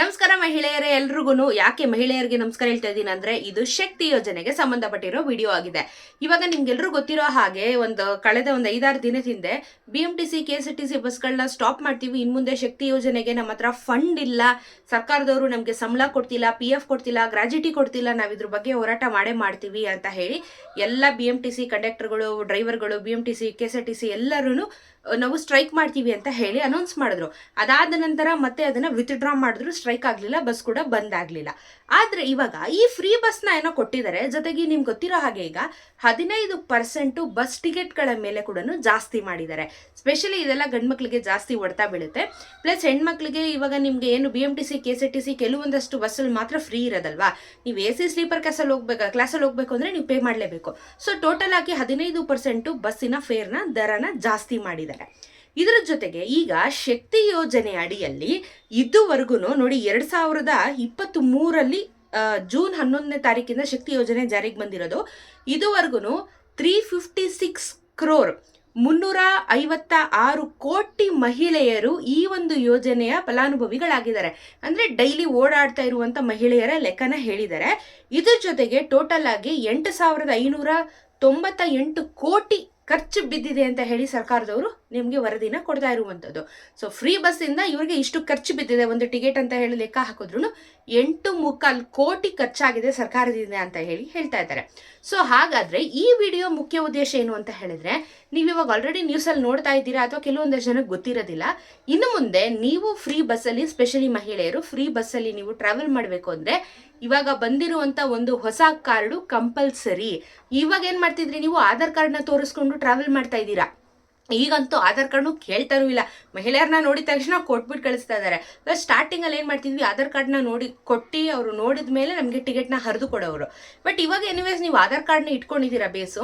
ನಮಸ್ಕಾರ ಮಹಿಳೆಯರೇ ಎಲ್ರಿಗೂ ಯಾಕೆ ಮಹಿಳೆಯರಿಗೆ ನಮಸ್ಕಾರ ಹೇಳ್ತಾ ಇದ್ದೀನಿ ಅಂದ್ರೆ, ಇದು ಶಕ್ತಿ ಯೋಜನೆಗೆ ಸಂಬಂಧಪಟ್ಟಿರೋ ವಿಡಿಯೋ ಆಗಿದೆ. ಇವಾಗ ನಿಮ್ಗೆಲ್ರೂ ಗೊತ್ತಿರೋ ಹಾಗೆ ಒಂದು ಕಳೆದ ಒಂದು ಐದಾರು ದಿನದ ಹಿಂದೆ B M T C K S T C ಬಸ್ಗಳನ್ನ stop ಮಾಡ್ತೀವಿ. ಇನ್ ಮುಂದೆ ಶಕ್ತಿ ಯೋಜನೆಗೆ ನಮ್ಮ ಹತ್ರ ಫಂಡ್ ಇಲ್ಲ. ಸರ್ಕಾರದವರು ನಮಗೆ ಸಂಬಳ ಕೊಡ್ತಿಲ್ಲ ಪಿ ಎಫ್ ಕೊಡ್ತಿಲ್ಲ, ಗ್ರಾಜ್ಯುಟಿ ಕೊಡ್ತಿಲ್ಲ. ನಾವು ಇದ್ರ ಬಗ್ಗೆ ಹೋರಾಟ ಮಾಡೇ ಮಾಡ್ತೀವಿ ಅಂತ ಹೇಳಿ ಎಲ್ಲ ಬಿ ಎಂ ಟಿ ಸಿ ಕಂಡಕ್ಟರ್ಗಳು ಡ್ರೈವರ್ಗಳು B M T C K S R T C ಎಲ್ಲರೂ ನಾವು ಸ್ಟ್ರೈಕ್ ಮಾಡ್ತೀವಿ ಅಂತ ಹೇಳಿ ಅನೌನ್ಸ್ ಮಾಡಿದ್ರು. ಅದಾದ ನಂತರ ಮತ್ತೆ ಅದನ್ನ ವಿತ್ಡ್ರಾ ಮಾಡಿದ್ರು ಸ್ಟ್ರೈಕ್ ಆಗಲಿಲ್ಲ ಬಸ್ ಕೂಡ ಬಂದ್ ಆಗ್ಲಿಲ್ಲ. ಆದ್ರೆ ಇವಾಗ ಈ ಫ್ರೀ ಬಸ್ನ ಏನೋ ಕೊಟ್ಟಿದ್ದಾರೆ ಜೊತೆಗೆ ನಿಮ್ಗೆ ಗೊತ್ತಿರೋ ಹಾಗೆ ಈಗ ಹದಿನೈದು ಪರ್ಸೆಂಟ್ ಬಸ್ ಟಿಕೆಟ್ಗಳ ಮೇಲೆ ಕೂಡ ಜಾಸ್ತಿ ಮಾಡಿದ್ದಾರೆ ಸ್ಪೆಷಲಿ ಇದೆಲ್ಲ ಗಂಡ್ಮಕ್ಳಿಗೆ ಜಾಸ್ತಿ ಹೊಡ್ತಾ ಬೀಳುತ್ತೆ. ಪ್ಲಸ್ ಹೆಣ್ಮಕ್ಳಿಗೆ ಇವಾಗ ನಿಮ್ಗೆ ಏನು B M T C K S T C ಕೆಲವೊಂದಷ್ಟು ಬಸ್ಸಲ್ಲಿ ಮಾತ್ರ ಫ್ರೀ ಇರೋದಲ್ವಾ? ನೀವು ಎ ಸಿ ಸ್ಲೀಪರ್ ಕ್ಲಾಸಲ್ಲಿ ಹೋಗ್ಬೇಕು ಕ್ಲಾಸಲ್ಲಿ ಹೋಗ್ಬೇಕು ಅಂದ್ರೆ ನೀವು ಪೇ ಮಾಡಲೇಬೇಕು. ಸೊ ಟೋಟಲ್ ಆಗಿ ಹದಿನೈದು ಪರ್ಸೆಂಟು ಬಸ್ಸಿನ ಫೇರ್ನ ದರನ ಜಾಸ್ತಿ ಮಾಡಿದ್ದಾರೆ ಇದರ ಜೊತೆಗೆ ಈಗ ಶಕ್ತಿ ಯೋಜನೆ ಅಡಿಯಲ್ಲಿ ಇದುವರೆಗೂ ನೋಡಿ ಎರಡು ಸಾವಿರದ ಇಪ್ಪತ್ತ್ ಮೂರಲ್ಲಿ ಜೂನ್ ಹನ್ನೊಂದನೇ ತಾರೀಕಿಂದ ಶಕ್ತಿ ಯೋಜನೆ ಜಾರಿಗೆ ಬಂದಿರೋದು. ಇದುವರೆಗೂ ತ್ರೀ ಫಿಫ್ಟಿ ಸಿಕ್ಸ್ ಕ್ರೋರ್ ಮುನ್ನೂರ ಐವತ್ತ ಆರು ಕೋಟಿ ಮಹಿಳೆಯರು ಈ ಒಂದು ಯೋಜನೆಯ ಫಲಾನುಭವಿಗಳಾಗಿದ್ದಾರೆ. ಅಂದ್ರೆ ಡೈಲಿ ಓಡಾಡ್ತಾ ಇರುವಂತ ಮಹಿಳೆಯರ ಲೆಕ್ಕನ ಹೇಳಿದ್ದಾರೆ. ಇದ್ರ ಜೊತೆಗೆ ಟೋಟಲ್ ಆಗಿ ಎಂಟು ಸಾವಿರದ ಐನೂರ ತೊಂಬತ್ತ ಎಂಟು ಕೋಟಿ ಖರ್ಚು ಬಿದ್ದಿದೆ ಅಂತ ಹೇಳಿ ಸರ್ಕಾರದವರು ನಿಮಗೆ ವರದಿನ ಕೊಡ್ತಾ ಇರುವಂಥದ್ದು. ಸೊ ಫ್ರೀ ಬಸ್ಸಿಂದ ಇವರಿಗೆ ಇಷ್ಟು ಖರ್ಚು ಬಿದ್ದಿದೆ. ಒಂದು ಟಿಕೆಟ್ ಅಂತ ಹೇಳಿ ಲೆಕ್ಕ ಹಾಕಿದ್ರು ಎಂಟು ಮುಕ್ಕಾಲು ಕೋಟಿ ಖರ್ಚಾಗಿದೆ ಸರ್ಕಾರದಿಂದ ಅಂತ ಹೇಳಿ ಹೇಳ್ತಾ ಇದ್ದಾರೆ. ಸೊ ಹಾಗಾದ್ರೆ ಈ ವಿಡಿಯೋ ಮುಖ್ಯ ಉದ್ದೇಶ ಏನು ಅಂತ ಹೇಳಿದ್ರೆ, ನೀವು ಇವಾಗ ಆಲ್ರೆಡಿ ನ್ಯೂಸಲ್ಲಿ ನೋಡ್ತಾ ಇದ್ದೀರಾ ಅಥವಾ ಕೆಲವೊಂದಷ್ಟು ಜನಕ್ಕೆ ಗೊತ್ತಿರೋದಿಲ್ಲ, ಇನ್ನು ಮುಂದೆ ನೀವು ಫ್ರೀ ಬಸ್ಸಲ್ಲಿ ಸ್ಪೆಷಲಿ ಮಹಿಳೆಯರು ಫ್ರೀ ಬಸ್ಸಲ್ಲಿ ನೀವು ಟ್ರಾವೆಲ್ ಮಾಡಬೇಕು ಅಂದ್ರೆ, ಇವಾಗ ಬಂದಿರುವಂತ ಒಂದು ಹೊಸ ಕಾರ್ಡು ಕಂಪಲ್ಸರಿ ಇವಾಗ ಏನು ಮಾಡ್ತಿದ್ರಿ ನೀವು? ಆಧಾರ್ ಕಾರ್ಡ್ನ ತೋರಿಸ್ಕೊಂಡು ಟ್ರಾವೆಲ್ ಮಾಡ್ತಾ ಇದ್ದೀರಾ? ಈಗಂತೂ ಆಧಾರ್ ಕಾರ್ಡ್ನು ಕೇಳ್ತಾನೂ ಇಲ್ಲ. ಮಹಿಳೆಯರನ್ನ ನೋಡಿದ ತಕ್ಷಣ ಕೊಟ್ಬಿಟ್ಟು ಕಳಿಸ್ತಾ ಇದ್ದಾರೆ ಸ್ಟಾರ್ಟಿಂಗಲ್ಲಿ ಏನು ಮಾಡ್ತಿದ್ವಿ? ಆಧಾರ್ ಕಾರ್ಡ್ನ ನೋಡಿ ಕೊಟ್ಟು ಅವರು ನೋಡಿದ ಮೇಲೆ ನಮಗೆ ಟಿಕೆಟ್ನ ಹರಿದು ಕೊಡೋರು ಬಟ್ ಇವಾಗ ಎನಿವೇಸ್ ನೀವು ಆಧಾರ್ ಕಾರ್ಡ್ನ ಇಟ್ಕೊಂಡಿದ್ದೀರಾ ಬೇಸು.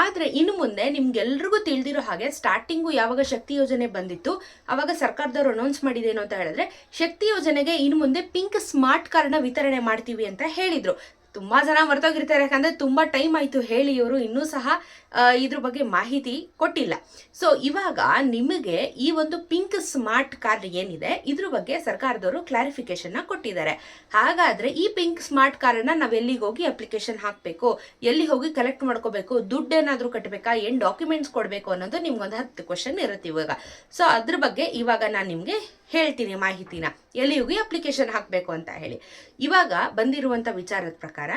ಆದರೆ ಇನ್ನು ಮುಂದೆ ನಿಮ್ಗೆಲ್ರಿಗೂ ತಿಳಿದಿರೋ ಹಾಗೆ ಸ್ಟಾರ್ಟಿಂಗು ಯಾವಾಗ ಶಕ್ತಿ ಯೋಜನೆ ಬಂದಿತ್ತು, ಅವಾಗ ಸರ್ಕಾರದವರು ಅನೌನ್ಸ್ ಮಾಡಿದೇನು ಅಂತ ಹೇಳಿದ್ರೆ ಶಕ್ತಿ ಯೋಜನೆಗೆ ಇನ್ನು ಮುಂದೆ ಪಿಂಕ್ ಸ್ಮಾರ್ಟ್ ಕಾರ್ಡ್ನ ವಿತರಣೆ ಮಾಡ್ತೀವಿ ಅಂತ ಹೇಳಿದ್ರು. ತುಂಬಾ ಜನ ಮರ್ತೋಗಿರ್ತಾರೆ. ಯಾಕಂದ್ರೆ ತುಂಬಾ ಟೈಮ್ ಆಯ್ತು ಹೇಳಿ ಇವರು. ಇನ್ನೂ ಸಹ ಇದ್ರ ಬಗ್ಗೆ ಮಾಹಿತಿ ಕೊಟ್ಟಿಲ್ಲ. ಸೊ ಇವಾಗ ನಿಮಗೆ ಈ ಒಂದು ಪಿಂಕ್ ಸ್ಮಾರ್ಟ್ ಕಾರ್ಡ್ ಏನಿದೆ, ಇದ್ರ ಬಗ್ಗೆ ಸರ್ಕಾರದವರು ಕ್ಲಾರಿಫಿಕೇಶನ್ನ ಕೊಟ್ಟಿದ್ದಾರೆ. ಹಾಗಾದ್ರೆ ಈ ಪಿಂಕ್ ಸ್ಮಾರ್ಟ್ ಕಾರ್ಡ್ನ ನಾವ್ ಎಲ್ಲಿಗೆ ಹೋಗಿ ಅಪ್ಲಿಕೇಶನ್ ಹಾಕ್ಬೇಕು? ಎಲ್ಲಿ ಹೋಗಿ ಕಲೆಕ್ಟ್ ಮಾಡ್ಕೋಬೇಕು? ದುಡ್ಡು ಏನಾದರೂ ಕಟ್ಟಬೇಕಾ ಏನ್ ಡಾಕ್ಯುಮೆಂಟ್ಸ್ ಕೊಡ್ಬೇಕು ಅನ್ನೋದು ನಿಮ್ಗೊಂದು ಹತ್ತು ಕ್ವಶನ್ ಇರುತ್ತೆ ಇವಾಗ. ಸೊ ಅದ್ರ ಬಗ್ಗೆ ಇವಾಗ ನಾನು ನಿಮ್ಗೆ ಹೇಳ್ತೀನಿ ಮಾಹಿತಿನ. ಎಲ್ಲಿ ಹೋಗಿ ಅಪ್ಲಿಕೇಶನ್ ಹಾಕಬೇಕು ಅಂತ ಹೇಳಿ. ಇವಾಗ ಬಂದಿರುವಂತ ವಿಚಾರದ ಪ್ರಕಾರ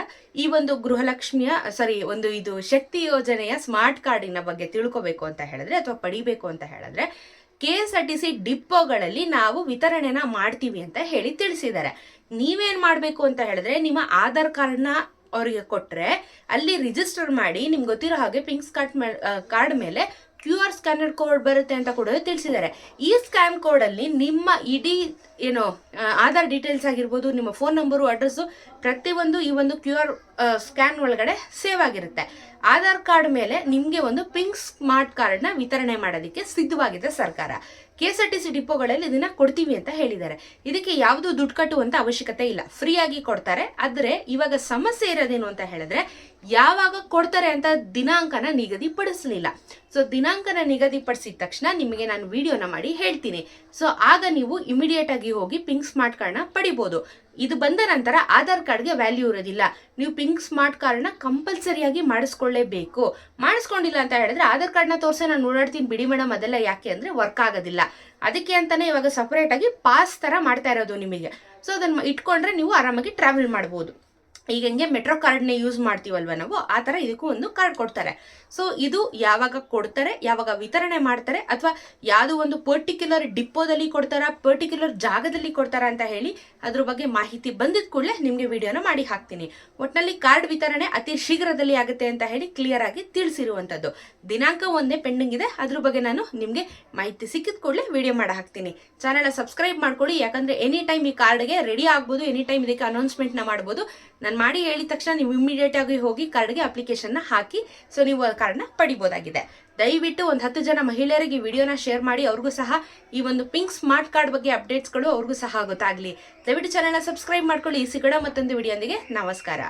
ಈ ಒಂದು ಗೃಹಲಕ್ಷ್ಮಿಯ ಸಾರಿ ಒಂದು ಇದು ಶಕ್ತಿ ಯೋಜನೆಯ ಸ್ಮಾರ್ಟ್ ಕಾರ್ಡಿನ ಬಗ್ಗೆ ತಿಳ್ಕೊಬೇಕು ಅಂತ ಹೇಳಿದ್ರೆ ಅಥವಾ ಪಡಿಬೇಕು ಅಂತ ಹೇಳಿದ್ರೆ K S R T C ಡಿಪೋಗಳಲ್ಲಿ ನಾವು ವಿತರಣೆನ ಮಾಡ್ತೀವಿ ಅಂತ ಹೇಳಿ ತಿಳಿಸಿದ್ದಾರೆ. ನೀವೇನ್ ಮಾಡಬೇಕು ಅಂತ ಹೇಳಿದ್ರೆ ನಿಮ್ಮ ಆಧಾರ್ ಕಾರ್ಡ್ನ ಅವರಿಗೆ ಕೊಟ್ರೆ ಅಲ್ಲಿ ರಿಜಿಸ್ಟರ್ ಮಾಡಿ ನಿಮ್ಗೆ ಗೊತ್ತಿರೋ ಹಾಗೆ ಪಿಂಕ್ಸ್ ಕಾರ್ಡ್ ಕಾರ್ಡ್ ಮೇಲೆ ಕ್ಯೂ ಆರ್ ಸ್ಕ್ಯಾನರ್ ಕೋಡ್ ಬರುತ್ತೆ ಅಂತ ಕೂಡ ತಿಳಿಸಿದ್ದಾರೆ. ಈ ಸ್ಕ್ಯಾನ್ ಕೋಡ್ ಅಲ್ಲಿ ನಿಮ್ಮ ಇಡೀ, ಏನು ಆಧಾರ್ ಡೀಟೇಲ್ಸ್ ಆಗಿರ್ಬೋದು, ನಿಮ್ಮ ಫೋನ್ ನಂಬರು, ಅಡ್ರೆಸ್ಸು ಪ್ರತಿಯೊಂದು ಈ ಒಂದು ಕ್ಯೂ ಆರ್ ಸ್ಕ್ಯಾನ್ ಒಳಗಡೆ ಸೇವ್ ಆಗಿರುತ್ತೆ. ಆಧಾರ್ ಕಾರ್ಡ್ ಮೇಲೆ ನಿಮಗೆ ಒಂದು ಪಿಂಕ್ ಸ್ಮಾರ್ಟ್ ಕಾರ್ಡ್ನ ವಿತರಣೆ ಮಾಡೋದಕ್ಕೆ ಸಿದ್ಧವಾಗಿದೆ ಸರ್ಕಾರ. K S R T C ಡಿಪೋಗಳಲ್ಲಿ ಇದನ್ನ ಕೊಡ್ತೀವಿ ಅಂತ ಹೇಳಿದ್ದಾರೆ. ಇದಕ್ಕೆ ಯಾವುದು ದುಡ್ಡು ಕಟ್ಟುವಂತ ಅವಶ್ಯಕತೆ ಇಲ್ಲ. ಫ್ರೀಯಾಗಿ ಕೊಡ್ತಾರೆ. ಆದರೆ ಇವಾಗ ಸಮಸ್ಯೆ ಇರೋದೇನು ಅಂತ ಹೇಳಿದ್ರೆ ಯಾವಾಗ ಕೊಡ್ತಾರೆ ಅಂತ ದಿನಾಂಕನ ನಿಗದಿಪಡಿಸಲಿಲ್ಲ. ಸೊ ದಿನಾಂಕನ ನಿಗದಿಪಡಿಸಿದ ತಕ್ಷಣ ನಿಮಗೆ ನಾನು ವಿಡಿಯೋನ ಮಾಡಿ ಹೇಳ್ತೀನಿ. ಸೊ ಆಗ ನೀವು ಇಮಿಡಿಯೇಟ್ ಆಗಿ ಹೋಗಿ ಪಿಂಕ್ ಸ್ಮಾರ್ಟ್ ಕಾರ್ಡ್ನ ಪಡಿಬೋದು. ಇದು ಬಂದ ನಂತರ ಆಧಾರ್ ಕಾರ್ಡ್ಗೆ ವ್ಯಾಲ್ಯೂ ಇರೋದಿಲ್ಲ. ನೀವು ಪಿಂಕ್ ಸ್ಮಾರ್ಟ್ ಕಾರ್ಡ್ನ ಕಂಪಲ್ಸರಿಯಾಗಿ ಮಾಡಿಸ್ಕೊಳ್ಳೇಬೇಕು. ಮಾಡಿಸ್ಕೊಂಡಿಲ್ಲ ಅಂತ ಹೇಳಿದ್ರೆ ಆಧಾರ್ ಕಾರ್ಡ್ನ ತೋರಿಸಿ, ನಾನು ಓಡಾಡ್ತೀನಿ ಬಿಡಿ ಮೇಡಮ್, ಅದೆಲ್ಲ ಯಾಕೆ ಅಂದ್ರೆ ವರ್ಕ್ ಆಗೋದಿಲ್ಲ. ಅದಕ್ಕೆ ಅಂತಾನೆ ಇವಾಗ ಸಪ್ರೇಟಾಗಿ ಪಾಸ್ ತರ ಮಾಡ್ತಾ ಇರೋದು ನಿಮಗೆ. ಸೊ ಅದನ್ನ ಇಟ್ಕೊಂಡ್ರೆ ನೀವು ಆರಾಮಾಗಿ ಟ್ರಾವೆಲ್ ಮಾಡ್ಬೋದು. ಈಗ ಹೆಂಗೆ ಮೆಟ್ರೋ ಕಾರ್ಡ್ನ ಯೂಸ್ ಮಾಡ್ತೀವಲ್ವ ನಾವು? ಆ ಥರ ಇದಕ್ಕೂ ಒಂದು ಕಾರ್ಡ್ ಕೊಡ್ತಾರೆ. ಸೊ ಇದು ಯಾವಾಗ ಕೊಡ್ತಾರೆ, ಯಾವಾಗ ವಿತರಣೆ ಮಾಡ್ತಾರೆ, ಅಥವಾ ಯಾವುದೋ ಒಂದು ಪರ್ಟಿಕ್ಯುಲರ್ ಡಿಪೋದಲ್ಲಿ ಕೊಡ್ತಾರಾ ಪರ್ಟಿಕ್ಯುಲರ್ ಜಾಗದಲ್ಲಿ ಕೊಡ್ತಾರಾ ಅಂತ ಹೇಳಿ ಅದ್ರ ಬಗ್ಗೆ ಮಾಹಿತಿ ಬಂದಿದ ಕೂಡಲೇ ನಿಮಗೆ ವಿಡಿಯೋನ ಮಾಡಿ ಹಾಕ್ತೀನಿ. ಒಟ್ಟಿನಲ್ಲಿ ಕಾರ್ಡ್ ವಿತರಣೆ ಅತಿ ಶೀಘ್ರದಲ್ಲಿ ಆಗುತ್ತೆ ಅಂತ ಹೇಳಿ ಕ್ಲಿಯರ್ ಆಗಿ ತಿಳಿಸಿರುವಂಥದ್ದು. ದಿನಾಂಕ ಒಂದೇ ಪೆಂಡಿಂಗ್ ಇದೆ, ಅದ್ರ ಬಗ್ಗೆ ನಾನು ನಿಮಗೆ ಮಾಹಿತಿ ಸಿಕ್ಕಿದ ಕೂಡಲೇ ವಿಡಿಯೋ ಮಾಡಿ ಹಾಕ್ತೀನಿ. ಚಾನಲ್ ಸಬ್ಸ್ಕ್ರೈಬ್ ಮಾಡ್ಕೊಳ್ಳಿ, ಯಾಕಂದ್ರೆ ಎನಿ ಟೈಮ್ ಈ ಕಾರ್ಡ್ಗೆ ರೆಡಿ ಆಗ್ಬೋದು ಎನಿ ಟೈಮ್ ಇದಕ್ಕೆ ಅನೌನ್ಸ್ಮೆಂಟ್ನ ಮಾಡ್ಬೋದು. ನಾನು ಮಾಡಿ ಹೇಳಿದ ತಕ್ಷಣ ನೀವು ಇಮಿಡಿಯೇಟ್ ಆಗಿ ಹೋಗಿ ಕಾರ್ಡ್ಗೆ ಅಪ್ಲಿಕೇಶನ್ನ ಹಾಕಿ ಸೊ ನೀವು ಆ ಕಾರ್ಡ್ನ ಪಡಿಬೋದಾಗಿದೆ. ದಯವಿಟ್ಟು ಒಂದು ಹತ್ತು ಜನ ಮಹಿಳೆಯರಿಗೆ ಈ ವಿಡಿಯೋನ ಶೇರ್ ಮಾಡಿ, ಅವ್ರಿಗೂ ಸಹ ಈ ಒಂದು ಪಿಂಕ್ ಸ್ಮಾರ್ಟ್ ಕಾರ್ಡ್ ಬಗ್ಗೆ ಅಪ್ಡೇಟ್ಸ್ಗಳು ಅವ್ರಿಗೂ ಸಹ ಗೊತ್ತಾಗ್ಲಿ ದಯವಿಟ್ಟು ಚಾನಲ್ನ ಸಬ್ಸ್ಕ್ರೈಬ್ ಮಾಡ್ಕೊಳ್ಳಿ. ಸಿಗೋಣ ಮತ್ತೊಂದು ವಿಡಿಯೋಂದಿಗೆ ನಮಸ್ಕಾರ.